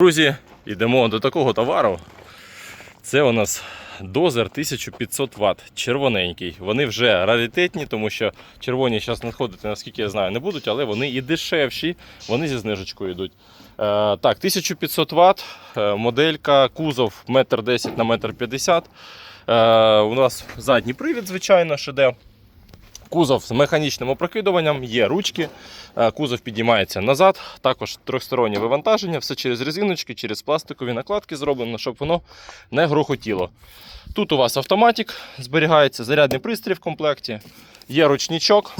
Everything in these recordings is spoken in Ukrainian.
Друзі, йдемо до такого товару. Це у нас дозер 1500 Вт, червоненький. Вони вже раритетні, тому що червоні зараз надходити, наскільки я знаю, не будуть, але вони і дешевші, вони зі знижечкою йдуть. Е, так, 1500 Вт, е, моделька, кузов 1,10 на 1,50 м. Е, у нас задній привід, звичайно, де. Кузов з механічним опрокидуванням, є ручки, е, кузов підіймається назад, також трьохстороннє вивантаження, все через резиночки, через пластикові накладки зроблено, щоб воно не грохотіло. Тут у вас автоматик зберігається, зарядний пристрій в комплекті, є ручничок,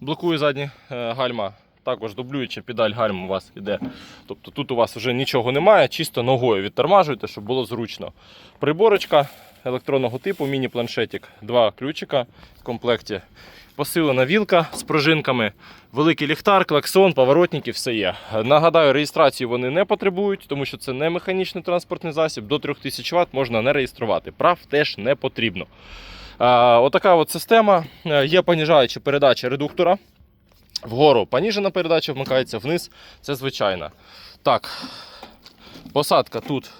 блокує задні е, гальма. Також дублююча педаль гальм у вас іде. Тобто тут у вас вже нічого немає, чисто ногою відтормажуєте, щоб було зручно. Приборочка електронного типу, міні-планшетик, два ключика в комплекті. Посилена вілка з пружинками, великий ліхтар, клаксон, поворотники, все є. Нагадаю, реєстрацію вони не потребують, тому що це не механічний транспортний засіб. До 3000 Вт можна не реєструвати. Прав теж не потрібно. Отака от система. Е, Є поніжаюча передача редуктора. Вгору поніжена передача вмикається вниз. Це звичайна. Так, посадка тут.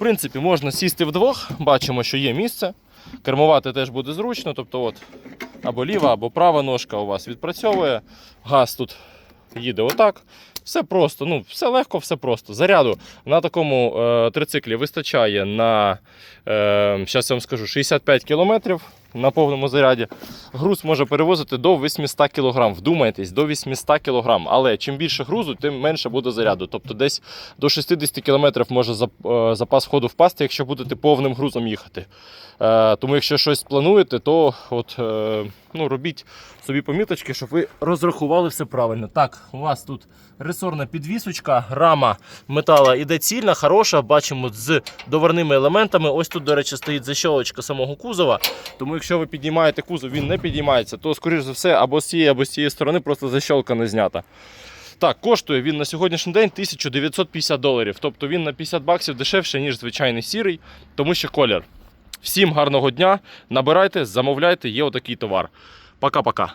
Принципі, можна сісти вдвох, бачимо, що є місце. Кермувати теж буде зручно, тобто от або ліва, або права ножка у вас відпрацьовує. Газ тут їде отак. Все просто, ну, все легко, все просто. Заряду на такому е, трициклі вистачає на е, я вам скажу, 65 км на повному заряді. Груз може перевозити до 800 кг. Вдумайтесь, до 800 кг. Але чим більше грузу, тим менше буде заряду. Тобто десь до 60 км може е, запас ходу впасти, якщо будете повним грузом їхати. Е, Тому якщо щось плануєте, то от, е, ну, робіть собі поміточки, щоб ви розрахували все правильно. Так, у вас тут ресорна підвісочка, рама метала іде цільна, хороша. Бачимо з доварними елементами. Ось тут, до речі, стоїть защолочка самого кузова. Тому якщо ви піднімаєте кузов, він не підіймається, то, скоріш за все, або з цієї, або з цієї сторони просто защолка не знята. Так, коштує він на сьогоднішній день 1950 доларів. Тобто він на 50 баксів дешевше, ніж звичайний сірий, тому що колір. Всім гарного дня. Набирайте, замовляйте, є отакий товар. Пока-пока.